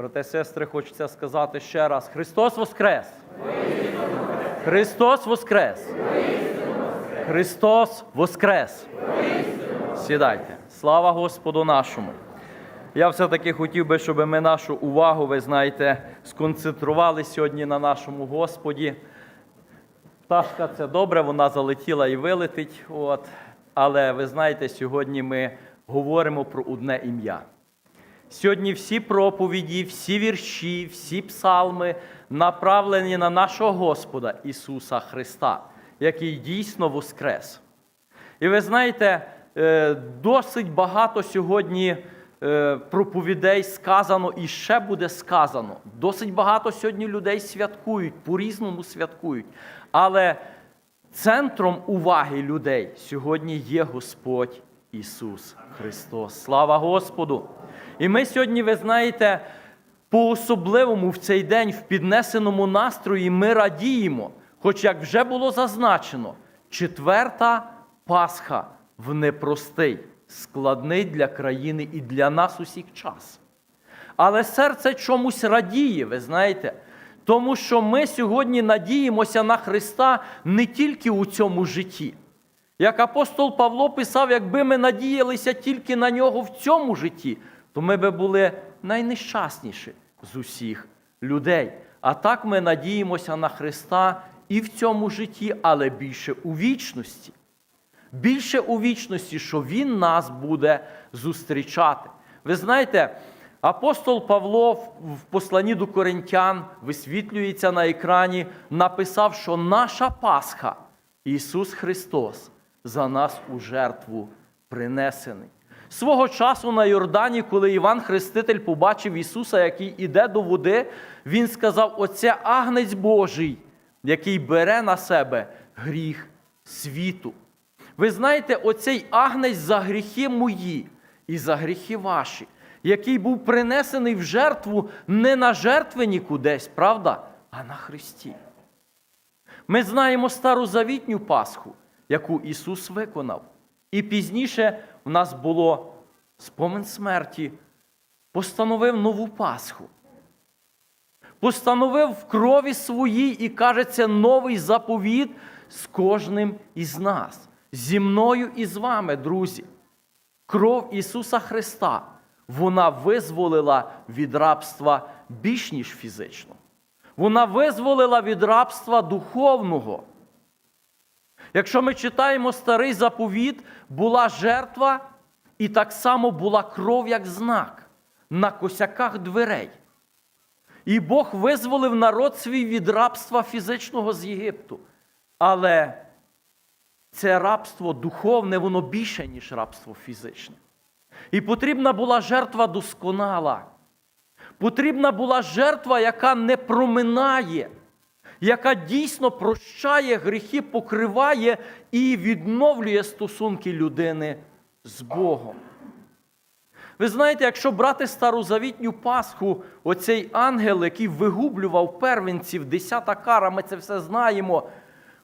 Брате, сестри, хочеться сказати ще раз: Христос Воскрес! Христос Воскрес! Христос Воскрес! Сідайте. Слава Господу нашому! Я все-таки хотів би, щоб ми нашу увагу, ви знаєте, сконцентрували сьогодні на нашому Господі. Пташка це добре, вона залетіла і вилетить. От. Але ви знаєте, сьогодні ми говоримо про одне ім'я. Сьогодні всі проповіді, всі вірші, всі псалми направлені на нашого Господа Ісуса Христа, який дійсно воскрес. І ви знаєте, е, досить багато сьогодні е, проповідей сказано і ще буде сказано. Досить багато сьогодні людей святкують, по-різному святкують. Але центром уваги людей сьогодні є Господь Ісус Христос. Слава Господу! І ми сьогодні, ви знаєте, по-особливому в цей день в піднесеному настрої ми радіємо, хоч як вже було зазначено, четверта Пасха в непростий, складний для країни і для нас усіх час. Але серце чомусь радіє, ви знаєте, тому що ми сьогодні надіємося на Христа не тільки у цьому житті. Як апостол Павло писав, якби ми надіялися тільки на нього в цьому житті, то ми би були найнещасніші з усіх людей. А так ми надіємося на Христа і в цьому житті, але більше у вічності. Більше у вічності, що Він нас буде зустрічати. Ви знаєте, апостол Павло в посланні до Коринтян висвітлюється на екрані, написав, що наша Пасха, Ісус Христос, за нас у жертву принесений. Свого часу на Йордані, коли Іван Хреститель побачив Ісуса, який іде до води, він сказав: Оце агнець Божий, який бере на себе гріх світу. Ви знаєте, оцей агнець за гріхи мої і за гріхи ваші, який був принесений в жертву не на жертвені кудись, правда, а на Христі. Ми знаємо старозавітню Пасху, яку Ісус виконав. І пізніше в нас було спомин смерті, постановив нову Пасху. Постановив в крові своїй і кажеться новий заповіт з кожним із нас, зі мною і з вами, друзі. Кров Ісуса Христа, вона визволила від рабства більш ніж фізично. Вона визволила від рабства духовного. Якщо ми читаємо старий заповіт, була жертва, і так само була кров як знак на косяках дверей. І Бог визволив народ свій від рабства фізичного з Єгипту. Але це рабство духовне, воно більше, ніж рабство фізичне. І потрібна була жертва досконала. Потрібна була жертва, яка не проминає, яка дійсно прощає гріхи, покриває і відновлює стосунки людини з Богом. Ви знаєте, якщо брати старозавітню Пасху, оцей ангел, який вигублював первенців, десята кара, ми це все знаємо.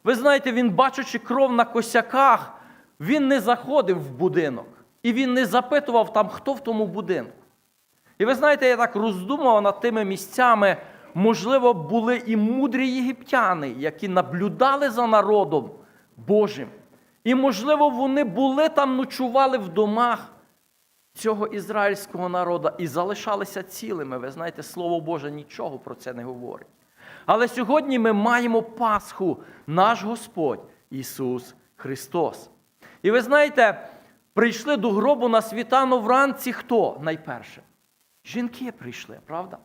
Ви знаєте, він, бачачи кров на косяках, він не заходив в будинок. І він не запитував там, хто в тому будинку. І ви знаєте, я так роздумував над тими місцями, можливо, були і мудрі єгиптяни, які наблюдали за народом Божим. І, можливо, вони були там, ночували в домах цього ізраїльського народу і залишалися цілими. Ви знаєте, Слово Боже нічого про це не говорить. Але сьогодні ми маємо Пасху, наш Господь Ісус Христос. І ви знаєте, прийшли до гробу на світану вранці хто найперше? Жінки прийшли, правда?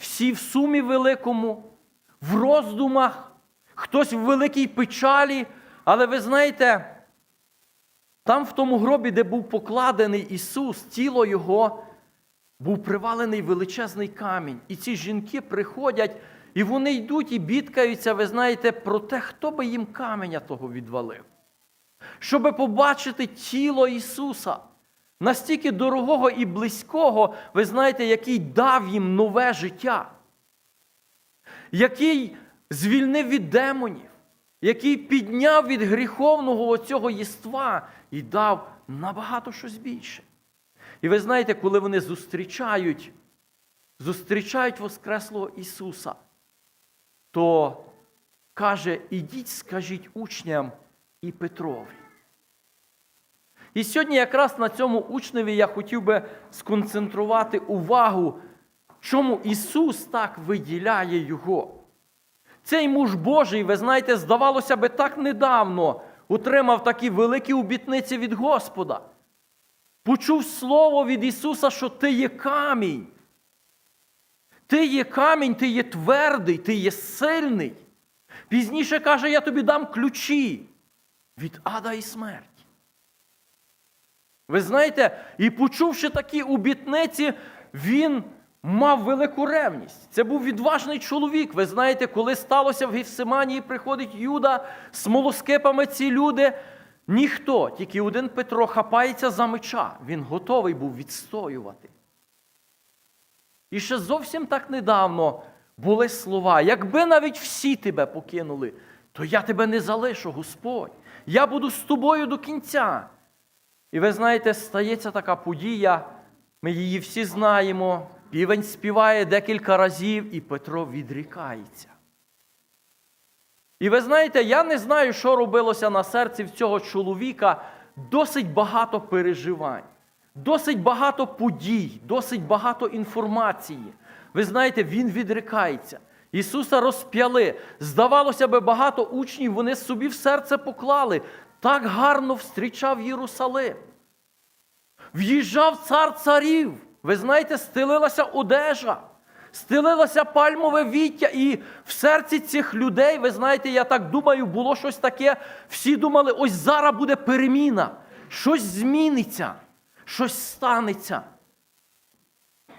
Всі в сумі великому, в роздумах, хтось в великій печалі. Але ви знаєте, там в тому гробі, де був покладений Ісус, тіло Його, був привалений величезний камінь. І ці жінки приходять, і вони йдуть і бідкаються, ви знаєте, про те, хто би їм каменя того відвалив. Щоб побачити тіло Ісуса, настільки дорогого і близького, ви знаєте, який дав їм нове життя, який звільнив від демонів, який підняв від гріховного оцього єства і дав набагато щось більше. І ви знаєте, коли вони зустрічають зустрічають Воскреслого Ісуса, то каже, ідіть, скажіть учням і Петрові. І сьогодні якраз на цьому учневі я хотів би сконцентрувати увагу, чому Ісус так виділяє його. Цей муж Божий, ви знаєте, здавалося би, так недавно отримав такі великі обітниці від Господа. Почув слово від Ісуса, що ти є камінь. Ти є камінь, ти є твердий, ти є сильний. Пізніше каже, я тобі дам ключі від ада і смерті. Ви знаєте, і почувши такі обітниці, він мав велику ревність. Це був відважний чоловік. Ви знаєте, коли сталося в Гефсиманії, приходить Юда з молоскипами ці люди. Ніхто, тільки один Петро хапається за меча. Він готовий був відстоювати. І ще зовсім так недавно були слова: якби навіть всі тебе покинули, то я тебе не залишу, Господь. Я буду з тобою до кінця. І ви знаєте, стається така подія, ми її всі знаємо. Півень співає декілька разів, і Петро відрікається. І ви знаєте, я не знаю, що робилося на серці в цього чоловіка. Досить багато переживань, досить багато подій, досить багато інформації. Ви знаєте, він відрікається. Ісуса розп'яли. Здавалося би, багато учнів вони собі в серце поклали. Так гарно встрічав Єрусалим. В'їжджав цар царів. Ви знаєте, стелилася одежа, стелилося пальмове віття, і в серці цих людей, ви знаєте, я так думаю, було щось таке. Всі думали, ось зараз буде переміна, щось зміниться, щось станеться.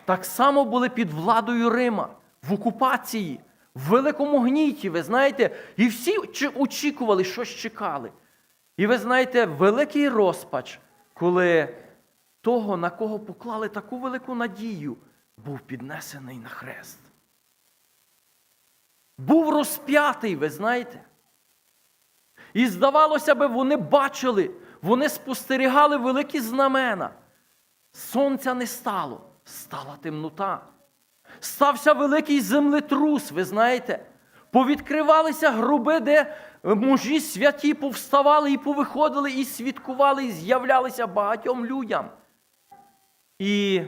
Так само були під владою Рима, в окупації, в великому гніті, ви знаєте, і всі очікували, щось чекали. І ви знаєте, великий розпач, коли того, на кого поклали таку велику надію, був піднесений на хрест. Був розп'ятий, ви знаєте. І здавалося би, вони бачили, вони спостерігали великі знамена. Сонця не стало, стала темнота. Стався великий землетрус, ви знаєте. Повідкривалися гроби, де мужі святі повставали і повиходили, і свідкували, і з'являлися багатьом людям. І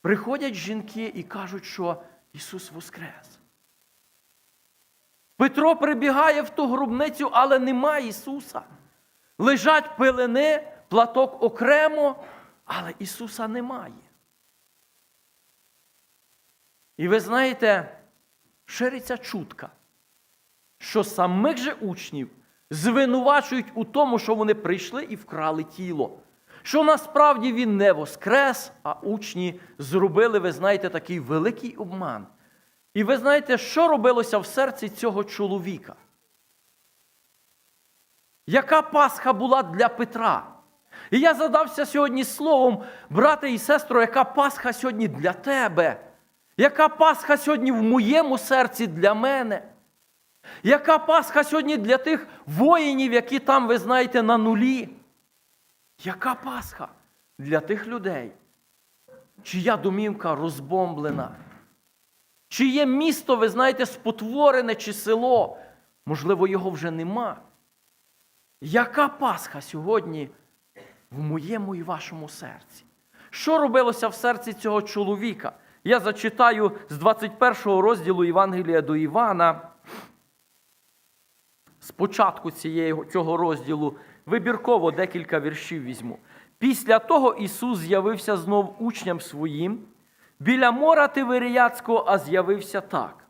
приходять жінки і кажуть, що Ісус Воскрес. Петро прибігає в ту гробницю, але немає Ісуса. Лежать пилини, платок окремо, але Ісуса немає. І ви знаєте, шириться чутка, що самих же учнів звинувачують у тому, що вони прийшли і вкрали тіло. Що насправді він не воскрес, а учні зробили, ви знаєте, такий великий обман. І ви знаєте, що робилося в серці цього чоловіка? Яка Пасха була для Петра? І я задався сьогодні словом, брате і сестро, яка Пасха сьогодні для тебе? Яка Пасха сьогодні в моєму серці для мене? Яка Пасха сьогодні для тих воїнів, які там, ви знаєте, на нулі? Яка Пасха для тих людей, чия домівка розбомблена? Чиє місто, ви знаєте, спотворене чи село? Можливо, його вже нема. Яка Пасха сьогодні в моєму і вашому серці? Що робилося в серці цього чоловіка? Я зачитаю з 21 розділу Євангелія до Івана. З початку цієї, цього розділу вибірково декілька віршів візьму. Після того Ісус з'явився знов учням своїм. Біля мора Тиверіяцького, а з'явився так.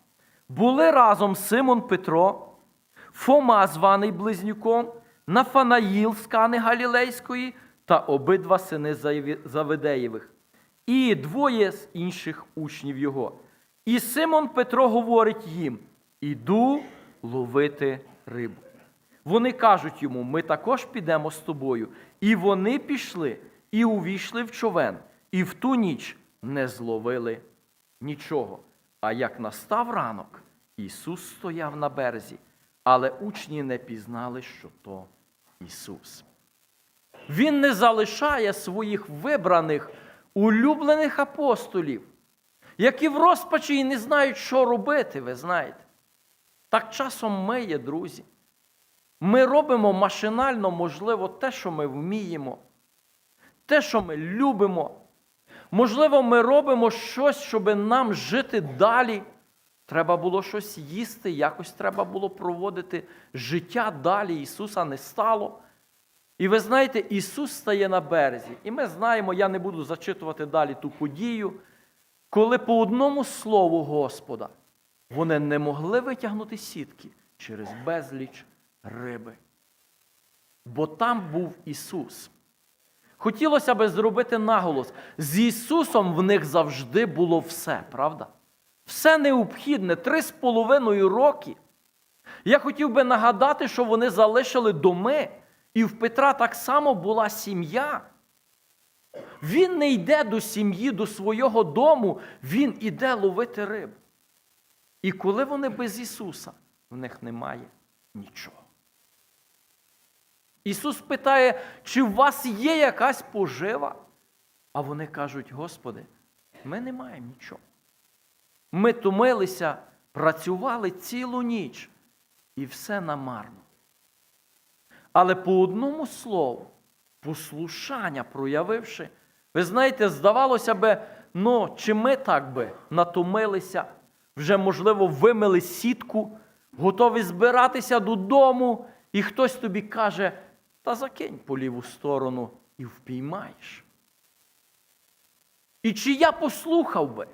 Були разом Симон Петро, Фома, званий Близнюком, Нафанаїл з Кани Галілейської та обидва сини Завидеєвих, і двоє з інших учнів його. І Симон Петро говорить їм: Іду ловити рибу. Вони кажуть йому: ми також підемо з тобою. І вони пішли і увійшли в човен, і в ту ніч не зловили нічого. А як настав ранок, Ісус стояв на березі, але учні не пізнали, що то Ісус. Він не залишає своїх вибраних, улюблених апостолів. які в розпачі і не знають, що робити, ви знаєте. Так часом ми є, друзі. Ми робимо машинально, можливо, те, що ми вміємо, те, що ми любимо. Можливо, ми робимо щось, щоб нам жити далі. Треба було щось їсти, якось треба було проводити життя далі. Ісуса не стало. І ви знаєте, Ісус стає на березі. І ми знаємо, я не буду зачитувати далі ту подію, коли по одному слову Господа вони не могли витягнути сітки через безліч риби. Бо там був Ісус. Хотілося би зробити наголос: з Ісусом в них завжди було все, правда? Все необхідне, три з половиною роки. Я хотів би нагадати, що вони залишили доми, і в Петра так само була сім'я. Він не йде до сім'ї, до свого дому, він іде ловити рибу. І коли вони без Ісуса, в них немає нічого. Ісус питає, чи в вас є якась пожива? А вони кажуть, Господи, ми не маємо нічого. Ми томилися, працювали цілу ніч, і все намарно. Але по одному слову, послушання проявивши, ви знаєте, здавалося би, ну, чи ми так би натомилися, вже, можливо, вимили сітку, готові збиратися додому, і хтось тобі каже, та закинь по ліву сторону і впіймаєш. І чи я послухав би?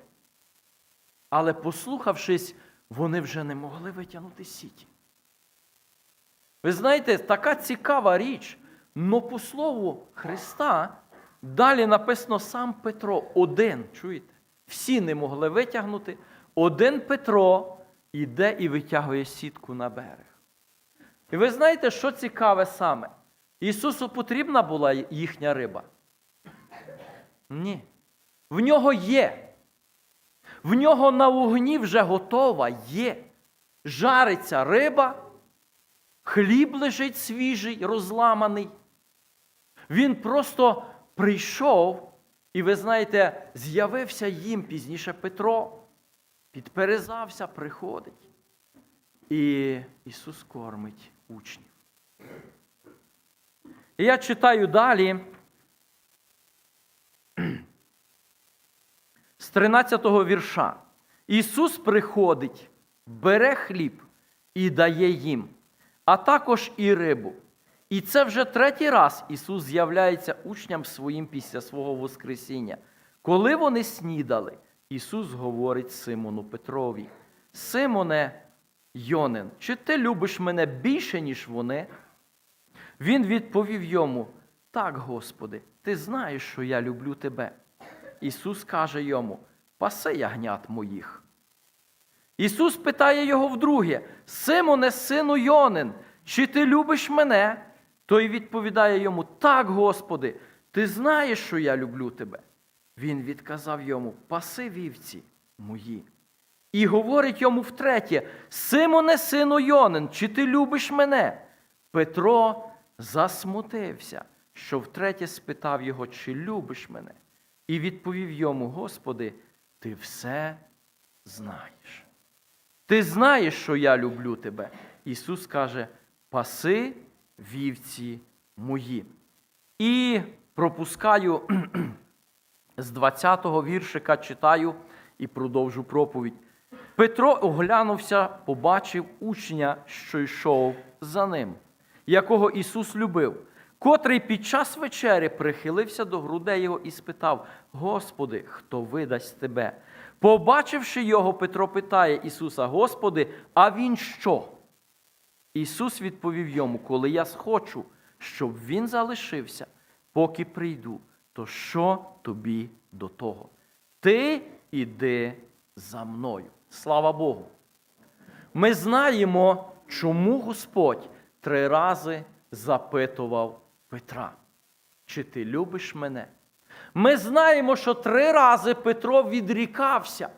Але послухавшись, вони вже не могли витягнути сіті. Ви знаєте, така цікава річ, но по слову Христа далі написано сам Петро один. Чуєте? Всі не могли витягнути. Один Петро іде і витягує сітку на берег. І ви знаєте, що цікаве саме? Ісусу потрібна була їхня риба? Ні. В нього є. В нього на вогні вже готова є. Жариться риба, хліб лежить свіжий, розламаний. Він просто прийшов, і ви знаєте, з'явився їм пізніше Петро, підперезався, приходить. І Ісус кормить учнів. І я читаю далі. З 13-го вірша. Ісус приходить, бере хліб і дає їм, а також і рибу. І це вже третій раз Ісус з'являється учням своїм після свого Воскресіння. Коли вони снідали, Ісус говорить Симону Петрові: Симоне Йонин, чи ти любиш мене більше, ніж вони? Він відповів йому: Так, Господи, ти знаєш, що я люблю тебе. Ісус каже йому: Паси ягнят моїх. Ісус питає його вдруге: Симоне, сину Йонин, чи ти любиш мене? Той відповідає йому: Так, Господи, ти знаєш, що я люблю тебе. Він відказав йому: Паси вівці мої. І говорить йому втретє: Симоне, сину Йонин, чи ти любиш мене? Петро засмутився, що втретє спитав його, чи любиш мене, і відповів йому: Господи, ти все знаєш. Ти знаєш, що я люблю тебе. Ісус каже: паси вівці мої. І пропускаю з 20-го віршика читаю і продовжу проповідь. Петро оглянувся, побачив учня, що йшов за ним, якого Ісус любив, котрий під час вечері прихилився до грудей його і спитав: Господи, хто видасть тебе? Побачивши його, Петро питає Ісуса: Господи, а Він що? Ісус відповів йому: Коли я схочу, щоб він залишився, поки прийду, то що тобі до того? Ти іди за мною. Слава Богу. Ми знаємо, чому Господь три рази запитував Петра, чи ти любиш мене? Ми знаємо, що три рази Петро відрікався.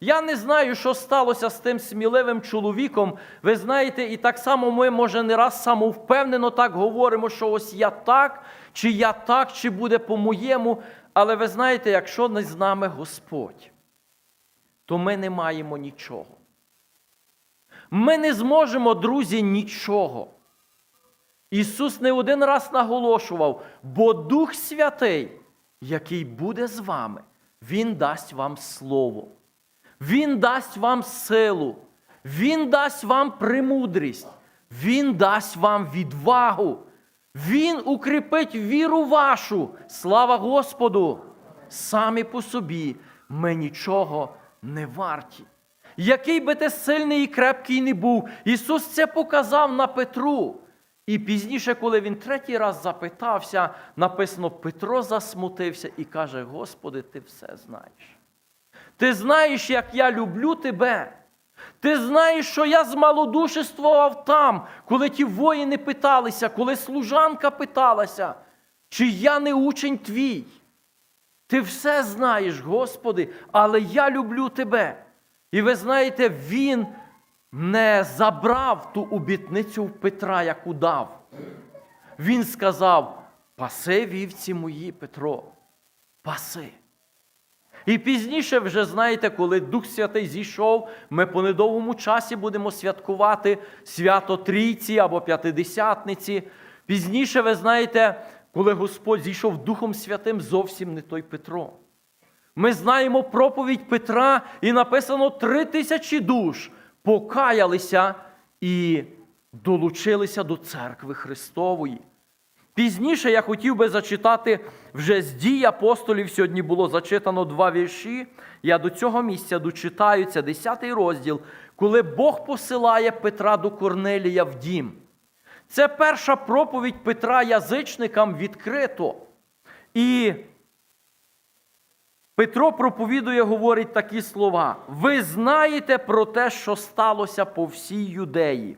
Я не знаю, що сталося з тим сміливим чоловіком. Ви знаєте, і так само ми, може, не раз самовпевнено так говоримо, що ось я так, чи я так, чи буде по-моєму. Але ви знаєте, якщо не з нами Господь, то ми не маємо нічого. Ми не зможемо, друзі, нічого. Ісус не один раз наголошував, бо Дух Святий, який буде з вами, Він дасть вам слово, Він дасть вам силу, Він дасть вам премудрість, Він дасть вам відвагу, Він укріпить віру вашу. Слава Господу! Самі по собі ми нічого не варті. Який би ти сильний і крепкий не був, Ісус це показав на Петру. І пізніше, коли він третій раз запитався, написано, Петро засмутився і каже: Господи, ти все знаєш. Ти знаєш, як я люблю тебе. Ти знаєш, що я змалодушествував там, коли ті воїни питалися, коли служанка питалася, чи я не учень твій. Ти все знаєш, Господи, але я люблю тебе. І ви знаєте, він не забрав ту обітницю в Петра, яку дав. Він сказав: паси вівці мої, Петро, паси. І пізніше, вже знаєте, коли Дух Святий зійшов, ми по недовгому часі будемо святкувати свято Трійці або П'ятидесятниці. Пізніше, ви знаєте, коли Господь зійшов Духом Святим, зовсім не той Петро. Ми знаємо проповідь Петра, і написано три тисячі душ покаялися і долучилися до церкви Христової. Пізніше я хотів би зачитати вже з дій апостолів. Сьогодні було зачитано два вірші. Я до цього місця дочитаю, це 10 розділ, коли Бог посилає Петра до Корнелія в дім. Це перша проповідь Петра язичникам відкрито. І Петро проповідує, говорить такі слова: ви знаєте про те, що сталося по всій юдеї,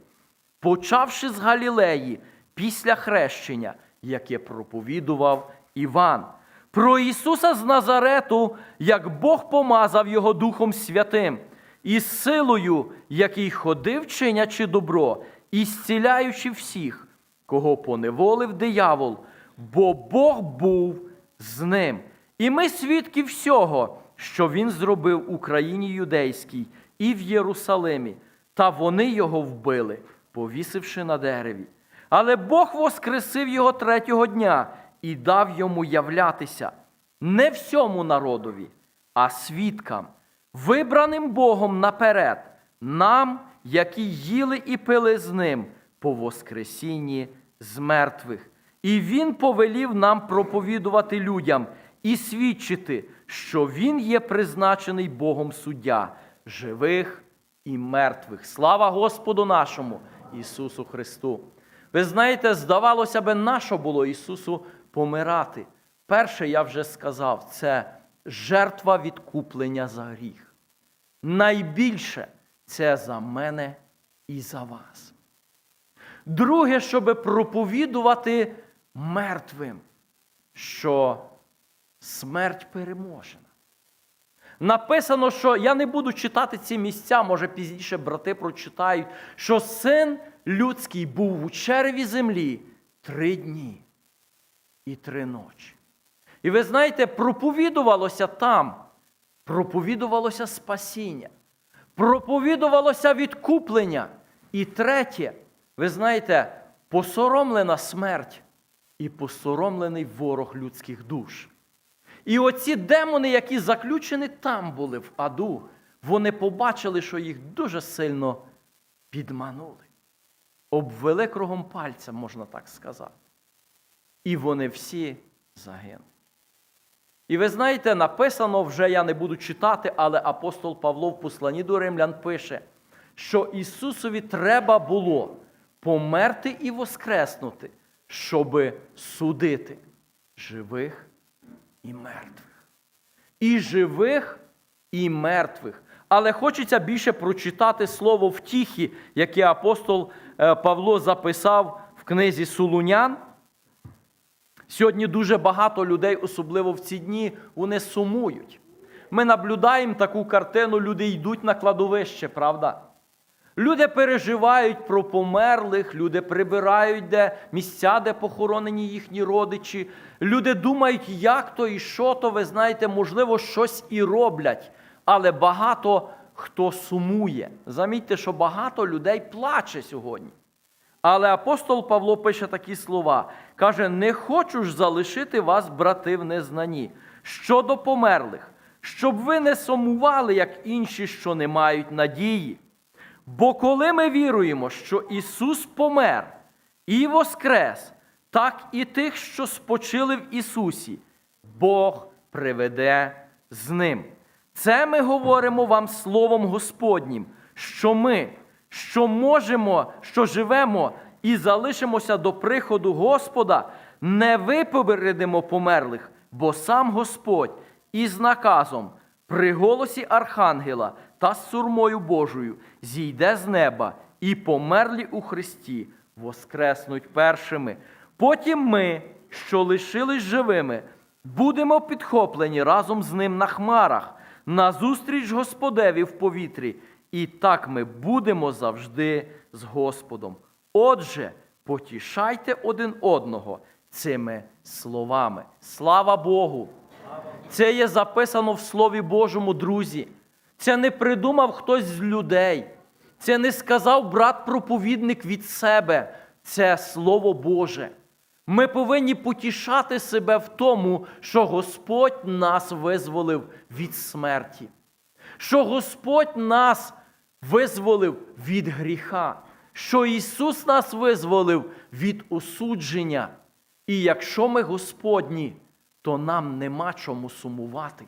почавши з Галілеї після хрещення, яке проповідував Іван. Про Ісуса з Назарету, як Бог помазав Його Духом Святим, і силою, який ходив, чинячи добро, і зціляючи всіх, кого поневолив диявол, бо Бог був з ним. І ми свідки всього, що він зробив у країні юдейській і в Єрусалимі, та вони його вбили, повісивши на дереві. Але Бог воскресив його третього дня і дав йому являтися не всьому народові, а свідкам, вибраним Богом наперед, нам, які їли і пили з ним по Воскресінні з мертвих. І Він повелів нам проповідувати людям і свідчити, що Він є призначений Богом суддя живих і мертвих. Слава Господу нашому Ісусу Христу! Ви знаєте, здавалося би, нащо було Ісусу помирати? Перше, я вже сказав, це жертва відкуплення за гріх. Найбільше це за мене і за вас. Друге, щоб проповідувати мертвим, що смерть переможена. Написано, що я не буду читати ці місця, може пізніше брати прочитають, що син людський був у черві землі три дні і три ночі. І ви знаєте, проповідувалося там, проповідувалося спасіння, проповідувалося відкуплення. І третє, ви знаєте, посоромлена смерть і посоромлений ворог людських душ. І оці демони, які заключені там були в аду, вони побачили, що їх дуже сильно підманули. Обвели кругом пальця, можна так сказати. І вони всі загинули. І ви знаєте, написано вже я не буду читати, але апостол Павло в посланні до римлян пише, що Ісусові треба було померти і воскреснути, щоби судити живих і мертвих. І живих, і мертвих. Але хочеться більше прочитати слово втіхи, яке апостол Павло записав в книзі Солунян. Сьогодні дуже багато людей, особливо в ці дні, вони сумують. Ми наблюдаємо таку картину, люди йдуть на кладовище, правда? Люди переживають про померлих, люди прибирають де місця, де похоронені їхні родичі. Люди думають, як то і що то, ви знаєте, можливо, щось і роблять. але багато хто сумує. Замітьте, що багато людей плаче сьогодні. Але апостол Павло пише такі слова: каже: Не хочу ж залишити вас, брати, в незнанні, щодо померлих, щоб ви не сумували, як інші, що не мають надії. Бо коли ми віруємо, що Ісус помер і воскрес, так і тих, що спочили в Ісусі, Бог приведе з ним. Це ми говоримо вам Словом Господнім, що ми, що можемо, що живемо і залишимося до приходу Господа, не випередимо померлих, бо сам Господь із наказом при голосі Архангела та з сурмою Божою зійде з неба, і померлі у Христі воскреснуть першими. Потім ми, що лишились живими, будемо підхоплені разом з ним на хмарах, назустріч Господеві в повітрі, і так ми будемо завжди з Господом. Отже, потішайте один одного цими словами. Слава Богу! Це є записано в Слові Божому, друзі. Це не придумав хтось з людей. Це не сказав брат-проповідник від себе. Це Слово Боже. Ми повинні потішати себе в тому, що Господь нас визволив від смерті, що Господь нас визволив від гріха, що Ісус нас визволив від осудження. І якщо ми Господні, то нам нема чому сумувати.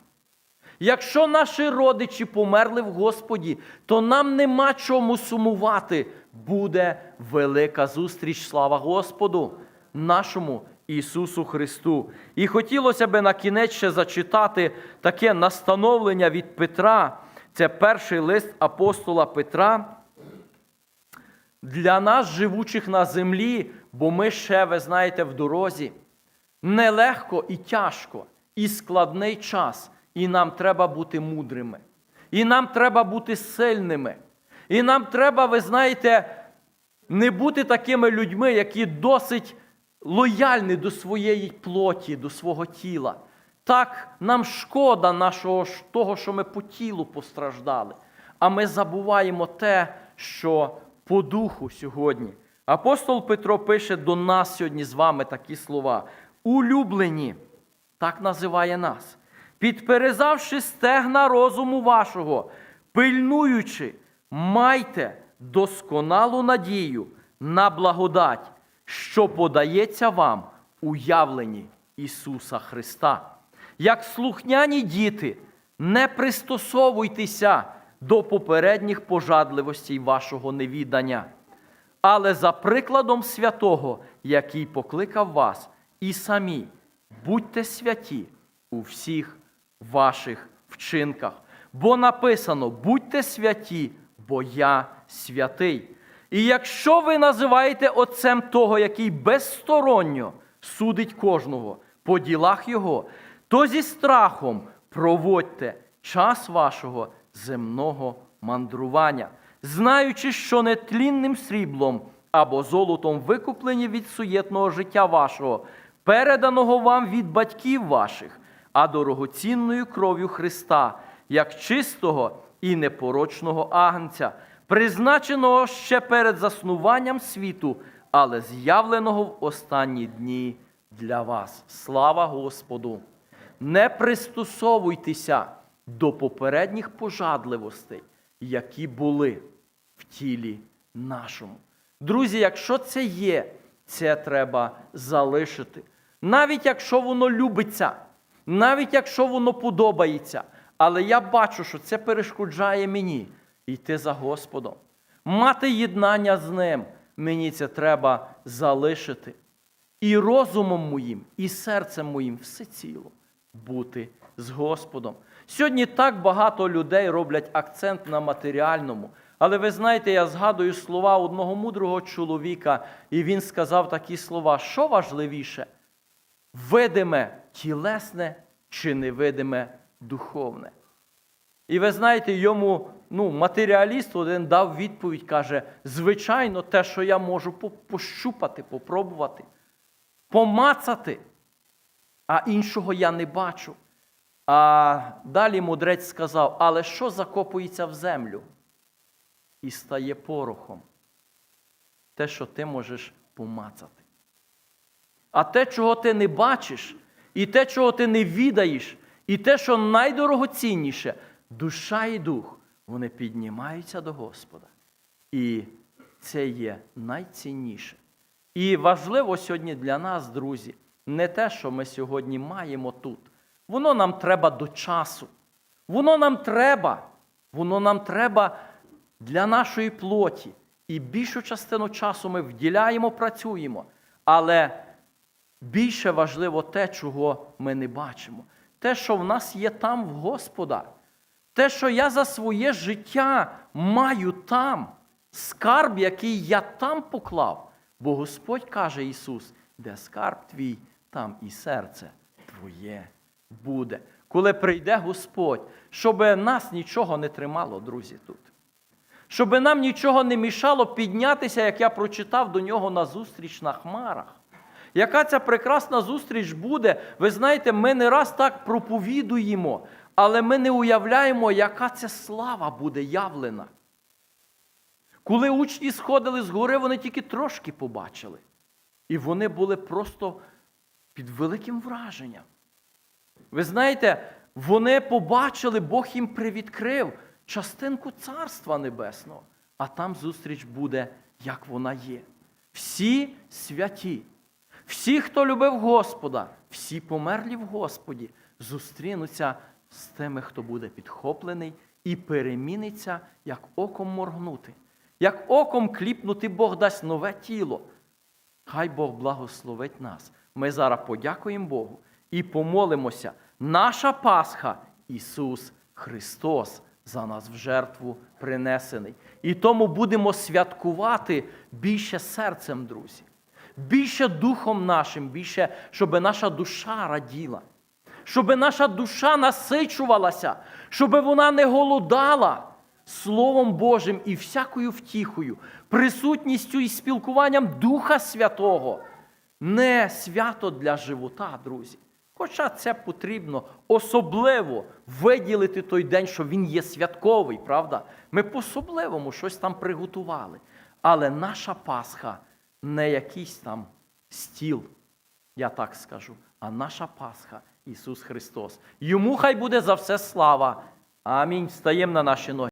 Якщо наші родичі померли в Господі, то нам нема чому сумувати. Буде велика зустріч, слава Господу, нашому Ісусу Христу. І хотілося би на кінець ще зачитати таке настановлення від Петра. Це перший лист апостола Петра. Для нас, живучих на землі, бо ми ще, ви знаєте, в дорозі. Нелегко і тяжко, і складний час, і нам треба бути мудрими. І нам треба бути сильними. І нам треба, ви знаєте, не бути такими людьми, які досить лояльні до своєї плоті, до свого тіла. Так, нам шкода нашого того, що ми по тілу постраждали. А ми забуваємо те, що по духу сьогодні. Апостол Петро пише до нас сьогодні з вами такі слова: улюблені, так називає нас, підперезавши стегна розуму вашого, пильнуючи, майте досконалу надію на благодать, що подається вам у Ісуса Христа. Як слухняні діти, не пристосовуйтеся до попередніх пожадливостей вашого невідання, але за прикладом святого, який покликав вас, і самі будьте святі у всіх ваших вчинках. Бо написано: будьте святі, бо я святий. І якщо ви називаєте отцем того, який безсторонньо судить кожного по ділах його, то зі страхом проводьте час вашого земного мандрування, знаючи, що нетлінним сріблом або золотом викуплені від суєтного життя вашого, переданого вам від батьків ваших, а дорогоцінною кров'ю Христа, як чистого і непорочного агнця, призначеного ще перед заснуванням світу, але з'явленого в останні дні для вас. Слава Господу! Не пристосовуйтеся до попередніх пожадливостей, які були в тілі нашому. Друзі, якщо це є, це треба залишити. Навіть якщо воно любиться, навіть якщо воно подобається, але я бачу, що це перешкоджає мені йти за Господом. Мати єднання з Ним, мені це треба залишити. І розумом моїм, і серцем моїм всеціло бути з Господом. Сьогодні так багато людей роблять акцент на матеріальному. Але ви знаєте, я згадую слова одного мудрого чоловіка, і він сказав такі слова: що важливіше? Видиме тілесне чи невидиме духовне? І ви знаєте, йому ну, матеріаліст один дав відповідь, каже: звичайно, те, що я можу пощупати, попробувати, помацати, а іншого я не бачу. А далі мудрець сказав: але що закопується в землю і стає порохом? Те, що ти можеш помацати. А те, чого ти не бачиш, і те, чого ти не відаєш, і те, що найдорогоцінніше, душа і дух, вони піднімаються до Господа. І це є найцінніше. І важливо сьогодні для нас, друзі, не те, що ми сьогодні маємо тут. Воно нам треба до часу. Воно нам треба. Воно нам треба для нашої плоті. І більшу частину часу ми вділяємо, працюємо. Але більше важливо те, чого ми не бачимо. Те, що в нас є там в Господа. Те, що я за своє життя маю там, скарб, який я там поклав. Бо Господь каже Ісус, де скарб твій, там і серце твоє буде. Коли прийде Господь, щоб нас нічого не тримало, друзі, тут. Щоб нам нічого не мішало піднятися, як я прочитав до нього на зустріч на хмарах. Яка ця прекрасна зустріч буде, ви знаєте, ми не раз так проповідуємо, але ми не уявляємо, яка ця слава буде явлена. Коли учні сходили з гори, вони тільки трошки побачили. І вони були просто під великим враженням. Ви знаєте, вони побачили, Бог їм привідкрив частинку Царства Небесного, а там зустріч буде, як вона є. Всі святі, всі, хто любив Господа, всі померлі в Господі, зустрінуться з тими, хто буде підхоплений і переміниться, як оком моргнути. Як оком кліпнути, Бог дасть нове тіло. Хай Бог благословить нас. Ми зараз подякуємо Богу і помолимося. Наша Пасха Ісус Христос за нас в жертву принесений. І тому будемо святкувати більше серцем, друзі, більше духом нашим, більше, щоб наша душа раділа, щоб наша душа насичувалася, щоб вона не голодала. Словом Божим і всякою втіхою, присутністю і спілкуванням Духа Святого. Не свято для живота, друзі. Хоча це потрібно особливо виділити той день, що він є святковий, правда? Ми по-особливому щось там приготували. Але наша Пасха не якийсь там стіл, я так скажу, а наша Пасха Ісус Христос. Йому хай буде за все слава. Амінь. Встаємо на наші ноги.